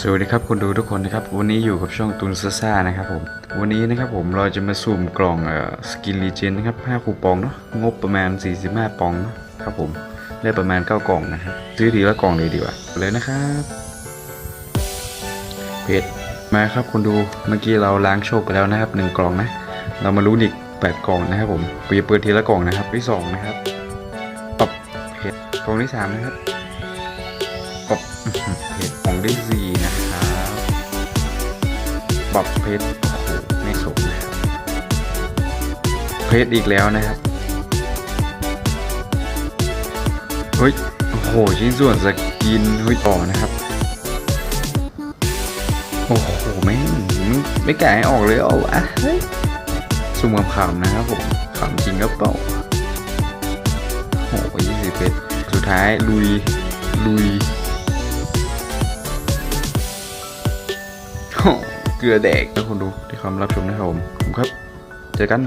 สวัสดีครับคนดูทุกคนนะครับวันนี้อยู่กับช่องตุนซาซ่านะครับผมวันนี้นะครับผมเราจะมาสุ่มกล่องเอ่อสกินลีเจนนะครับ5คูปองเนาะงบประมาณ 45 ปองนะครับผมได้ประมาณ 9 กล่องนะครับซื้อทีละกล่องเลยดีกว่าเลยนะครับเพจมาครับคนดูเมื่อกี้เราล้างโชคไปแล้วนะครับหนึ่งกล่องนะ เรามาลุ้นอีก8กล่องนะครับผมปิดเปิดทีละกล่องนะครับที่สองนะครับปับเพจกล่องที่สามนะครับปับเพจของได้ซีนะครับ ปรับเพจโอ้โหไม่สมนะครับเพจอีกแล้วนะครับเฮ้ยโอ้โหชิ้นส่วนสกินเฮ้ยต่อนะครับโอ้โหแม่งไม่ไม่แกะให้ออกเลยเหรอวะเฮ้ยสุ่มขำนะครับผมขำจริงก็เปล่าโอ้โหยี่สิบเพชรสุดท้ายลุยลุยโอ้ เกลือแดกนะคนดูที่ความรับชมนะครับผมผมครับ เจอกัน